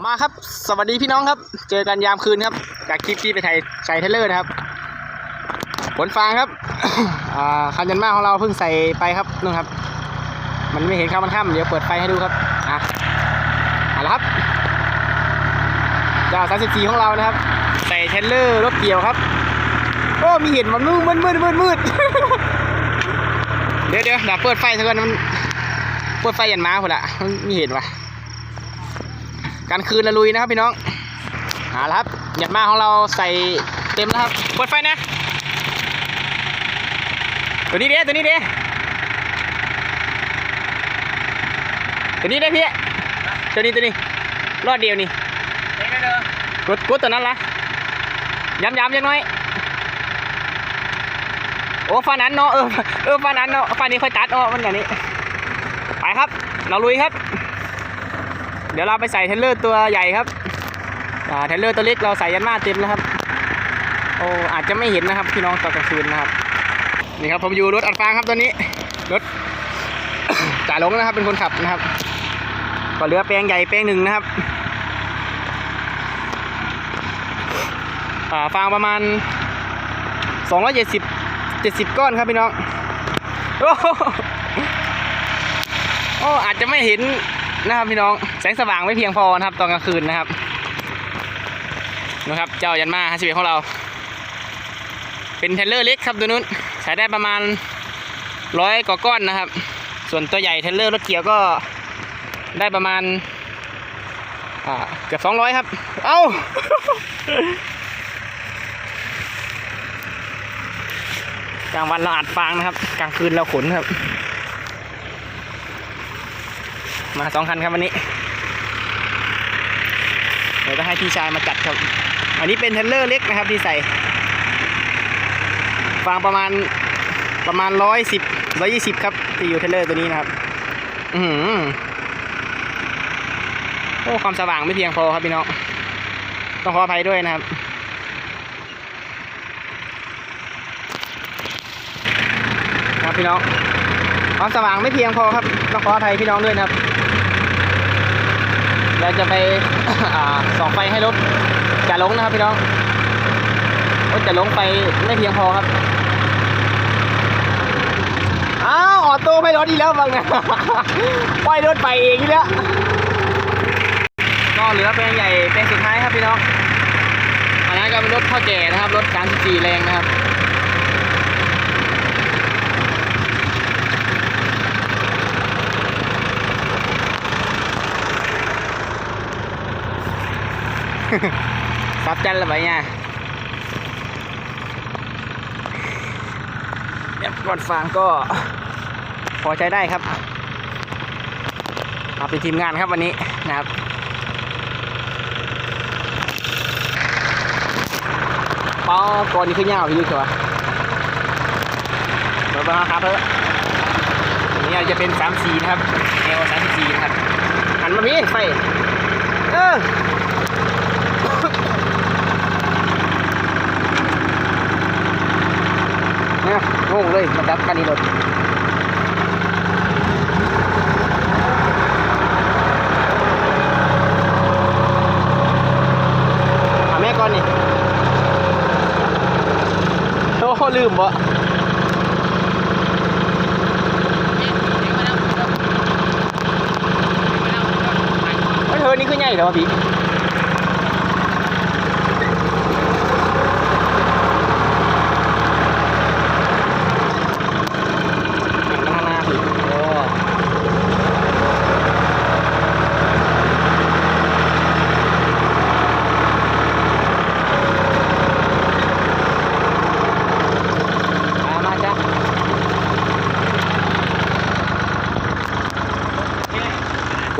มาครับ สวัสดีพี่น้องครับ เจอกันยามคืนครับ จากคลิปที่ไปถ่ายใส่เทเลอร์นะครับผลฟางครับคันยันมาของเราเพิ่งใส่ไปครับนู่นครับ มันไม่เห็นข้ามมันข้ามเดี๋ยวเปิดไฟให้ดูครับอะเอาละครับเจ้าสามสิบสี่ของเรานะครับ ใส่เทเลอร์รถเกี่ยวครับโอ้มีเห็นมันมืดมืดมืดมืดมืดเดี๋ยวเดี๋ยวเดี๋ยวเปิดไฟเถอะกันมันเปิดไฟยันมาพุ่นละมีเห็นวะ การคืนละลุยนะครับพี่น้องเอาละครับหยัดมาของเราใส่เต็มแล้วครับเปิดไฟนะ ตัวนี้เด้ตัวนี้เด้ตัวนี้ได้พี่ตัวนี้ตัวนี้รอดเดียวนี่กดกดตัวนั้นละย้ำย้ำยังน้อยโอ้ฟ้านั้นเนาะเออเออฟานั้นเนาะฟ้านี้ค่อยตัดออกมันอย่างนี้ไปครับ เราลุยครับ เดี๋ยวเราไปใส่เทเลอร์ตัวใหญ่ครับเทเลอร์ตัวเล็กเราใส่ยันมาเต็มแล้วครับ โอ้อาจจะไม่เห็นนะครับพี่น้องตอนกลางคืนนะครับ นี่ครับผมอยู่รถอัดฟางครับตัวนี้ รถจ่าลงนะครับเป็นคนขับนะครับ ก็เหลือแปลงใหญ่แปลงหนึ่งนะครับอ่าฟางประมาณ 270 70 ก้อนครับพี่น้อง โอ้โหโอ้อาจจะไม่เห็น นะครับพี่น้องแสงสว่างไม่เพียงพอนะครับ ตอนกลางคืนนะครับนะครับ เจ้ายันมาฮาสิเบของเรา เป็นเทเลอร์เล็กครับตัวนู้นใส่ได้ประมาณร้อยกว่าก้อนนะครับ ส่วนตัวใหญ่เทเลอร์รถเกี่ยวก็ได้ประมาณเกือบสองร้อยครับ เอ้ากลางวันเราอัดฟางนะครับ กลางคืนเราขนครับ มาสองคันครับวันนี้เดี๋ยวจะให้พี่ชายมาจัดครับ อันนี้เป็นเทเลอร์เล็กนะครับที่ใส่ฟางประมาณประมาณร้อยสิบร้อยยี่สิบครับที่อยู่เทเลอร์ตัวนี้นะครับ อือหือโอ้ความสว่างไม่เพียงพอครับพี่น้องต้องขออภัยด้วยนะครับครับพี่น้องความสว่างไม่เพียงพอครับต้องขออภัยพี่น้องด้วยนะครับ เราจะไปส่องไฟให้รถจะลงนะครับพี่น้องรถจะลงไฟไม่เพียงพอครับอ้าวออโต้ไม่รถอีกแล้วบางนะปล่อยรถไปเองอีกแล้วก็เหลือแปลงใหญ่แปลงสุดท้ายครับพี่น้องอันนั้นก็เป็นรถพ่อแก่นะครับรถการสี่แรงนะครับ sắp chân là vậy nha Em còn phàng ก็พอใช้ได้ครับเอาเป็นทีมงานครับวันนี้นะครับป้าก่อนนี้ขึ้นยาวพี่ลึกเหรอวะเดี๋ยวไปมาครับเถอะอันนี้จะเป็น3 4นะครับแนว34นะครับหันมาพี่ไฟเออ เนี่ย งงเลยมันดับคันนี้รถหาแม่ก่อนนี่โอ้ลืมบ่เฮ้ยเธอนี่คือใหญ่เหรอวพี่